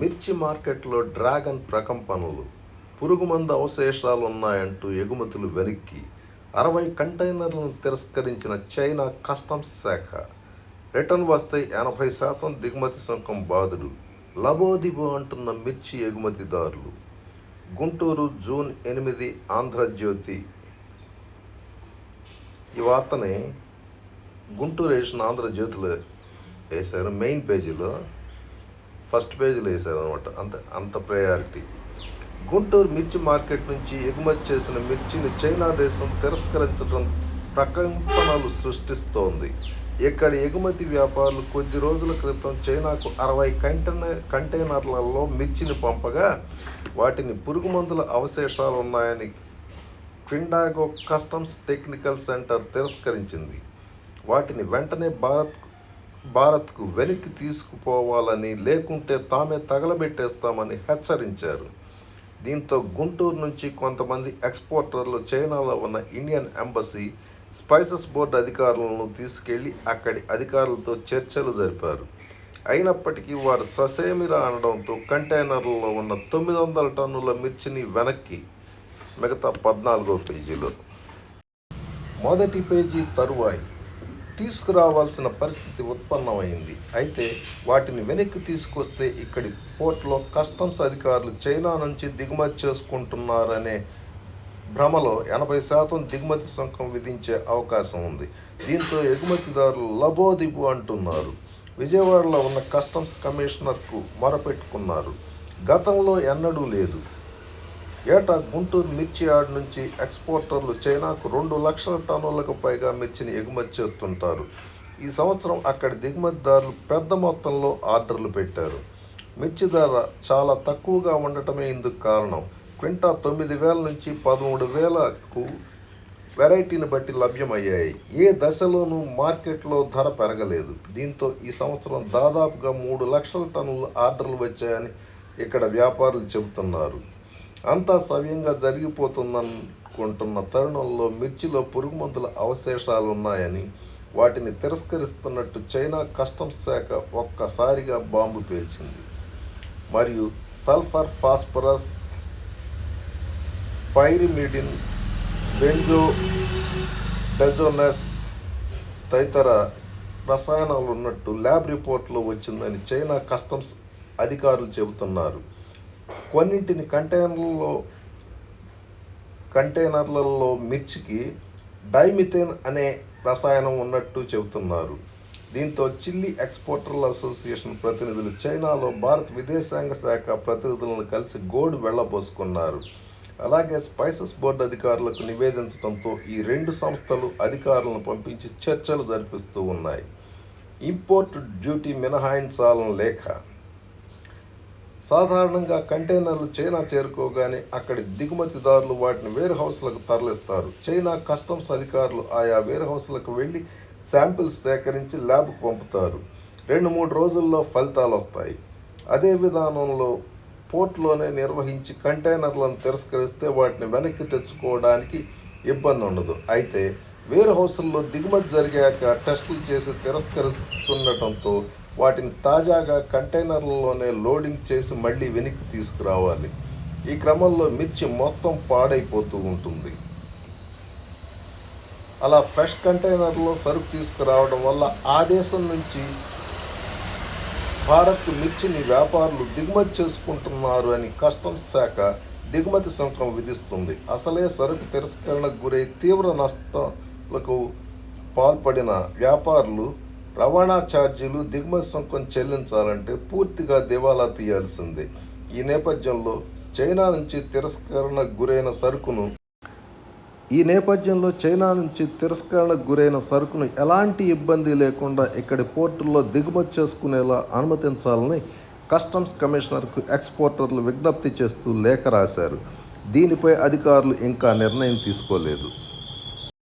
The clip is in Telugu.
మిర్చి మార్కెట్లో డ్రాగన్ ప్రకంపనలు పురుగుమందు అవశేషాలు ఉన్నాయంటూ ఎగుమతులు వెనక్కి అరవై కంటైనర్లను తిరస్కరించిన చైనా కస్టమ్స్ శాఖ. రిటర్న్ వస్తే ఎనభై శాతం దిగుమతి సుంకం బాధుడు లబోదిబో అంటున్న మిర్చి ఎగుమతిదారులు. గుంటూరు జూన్ ఎనిమిది ఆంధ్రజ్యోతి. ఈ వార్తని గుంటూరు వేసిన ఆంధ్రజ్యోతిలో వేశారు. మెయిన్ పేజీలో ఫస్ట్ పేజీలో వేశారు అనమాట అంత అంత ప్రయారిటీ గుంటూరు మిర్చి మార్కెట్ నుంచి ఎగుమతి చేసిన మిర్చిని చైనా దేశం తిరస్కరించడం ప్రకంపనలు సృష్టిస్తోంది. ఇక్కడ ఎగుమతి వ్యాపారులు కొద్ది రోజుల క్రితం చైనాకు అరవై కంటైనర్ కంటైనర్లలో మిర్చిని పంపగా వాటిని పురుగుమందుల అవశేషాలు ఉన్నాయని క్విండాగో కస్టమ్స్ టెక్నికల్ సెంటర్ తిరస్కరించింది. వాటిని వెంటనే భారత్ భారత్కు వెనక్కి తీసుకుపోవాలని లేకుంటే తామే తగలబెట్టేస్తామని హెచ్చరించారు. దీంతో గుంటూరు నుంచి కొంతమంది ఎక్స్పోర్టర్లు చైనాలో ఉన్న ఇండియన్ ఎంబసీ స్పైసెస్ బోర్డు అధికారులను తీసుకెళ్ళి అక్కడి అధికారులతో చర్చలు జరిపారు. అయినప్పటికీ వారు ససేమిరా అనడంతో కంటైనర్లలో ఉన్న తొమ్మిది వందల టన్నుల మిర్చిని వెనక్కి మిగతా పద్నాలుగో పేజీలో. మొదటి పేజీ తరువాయి. తీసుకురావాల్సిన పరిస్థితి ఉత్పన్నమైంది. అయితే వాటిని వెనక్కి తీసుకొస్తే ఇక్కడి పోర్ట్లో కస్టమ్స్ అధికారులు చైనా నుంచి దిగుమతి చేసుకుంటున్నారనే భ్రమలో ఎనభై శాతం దిగుమతి సుంకం విధించే అవకాశం ఉంది. దీంతో ఎగుమతిదారులు లబోదిబు అంటున్నారు. విజయవాడలో ఉన్న కస్టమ్స్ కమిషనర్కు మొరపెట్టుకున్నారు. గతంలో ఎన్నడూ లేదు. ఏటా గుంటూరు మిర్చి యార్డ్ నుంచి ఎక్స్పోర్టర్లు చైనాకు రెండు లక్షల టన్నులకు పైగా మిర్చిని ఎగుమతి చేస్తుంటారు. ఈ సంవత్సరం అక్కడి దిగుమతిదారులు పెద్ద మొత్తంలో ఆర్డర్లు పెట్టారు. మిర్చి ధర చాలా తక్కువగా ఉండటమే ఇందుకు కారణం. క్వింటా తొమ్మిది వేల నుంచి పదమూడు వేలకు వెరైటీని బట్టి లభ్యమయ్యాయి. ఏ దశలోనూ మార్కెట్లో ధర పెరగలేదు. దీంతో ఈ సంవత్సరం దాదాపుగా మూడు లక్షల టన్నుల ఆర్డర్లు వచ్చాయని ఇక్కడ వ్యాపారులు చెబుతున్నారు. అంతా సవ్యంగా జరిగిపోతుందనుకుంటున్న తరుణంలో మిర్చిలో పురుగుమందుల అవశేషాలు ఉన్నాయని వాటిని తిరస్కరిస్తున్నట్టు చైనా కస్టమ్స్ శాఖ ఒక్కసారిగా బాంబు పేల్చింది. మరియు సల్ఫర్ ఫాస్ఫరస్ పైరిమిడిన్ బెంజో డెజోనస్ తదితర రసాయనాలు ఉన్నట్టు ల్యాబ్ రిపోర్ట్లో వచ్చిందని చైనా కస్టమ్స్ అధికారులు చెబుతున్నారు. కొన్నింటిని కంటైనర్లలో కంటైనర్లలో మిర్చికి డైమిథేన్ అనే రసాయనం ఉన్నట్టు చెబుతున్నారు. దీంతో చిల్లీ ఎక్స్పోర్టర్ల అసోసియేషన్ ప్రతినిధులు చైనాలో భారత విదేశాంగ శాఖ ప్రతినిధులను కలిసి గోడు వెళ్ళబోసుకున్నారు. అలాగే స్పైసెస్ బోర్డు అధికారులకు నివేదించడంతో ఈ రెండు సంస్థలు అధికారులను పంపించి చర్చలు జరిపిస్తూ ఉన్నాయి. ఇంపోర్ట్ డ్యూటీ మినహాయించాలని లేఖ సాధారణంగా కంటైనర్లు చైనా చేరుకోగానే అక్కడి దిగుమతిదారులు వాటిని వేర్ హౌస్లకు తరలిస్తారు. చైనా కస్టమ్స్ అధికారులు ఆయా వేర్ హౌస్లకు వెళ్ళి శాంపిల్స్ సేకరించి ల్యాబ్కు పంపుతారు. రెండు మూడు రోజుల్లో ఫలితాలు వస్తాయి. అదే విధానంలో పోర్ట్లోనే నిర్వహించి కంటైనర్లను తిరస్కరిస్తే వాటిని వెనక్కి తెచ్చుకోవడానికి ఇబ్బంది ఉండదు అయితే వేర్ హౌస్ల్లో దిగుమతి జరిగాక టెస్టులు చేసి తిరస్కరిస్తుండటంతో వాటిని తాజాగా కంటైనర్లలోనే లోడింగ్ చేసి మళ్ళీ వెనక్కి తీసుకురావాలి. ఈ క్రమంలో మిర్చి మొత్తం పాడైపోతూ ఉంటుంది. అలా ఫ్రెష్ కంటైనర్లో సరుకు తీసుకురావడం వల్ల ఆ దేశం నుంచి భారత్ మిర్చిని వ్యాపారులు దిగుమతి చేసుకుంటున్నారు అని కస్టమ్స్ శాఖ దిగుమతి సుంకం విధిస్తుంది. అసలే సరుకు తిరస్కరణకు గురై తీవ్ర నష్టాలకు పాల్పడిన వ్యాపారులు రవాణా ఛార్జీలు దిగుమతి సుంకం చెల్లించాలంటే పూర్తిగా దివాలా తీయాల్సిందే. ఈ నేపథ్యంలో చైనా నుంచి తిరస్కరణకు గురైన సరుకును ఈ నేపథ్యంలో చైనా నుంచి తిరస్కరణకు గురైన సరుకును ఎలాంటి ఇబ్బంది లేకుండా ఇక్కడి పోర్టుల్లో దిగుమతి చేసుకునేలా అనుమతించాలని కస్టమ్స్ కమిషనర్కు ఎక్స్పోర్టర్లు విజ్ఞప్తి చేస్తూ లేఖ రాశారు. దీనిపై అధికారులు ఇంకా నిర్ణయం తీసుకోలేదు.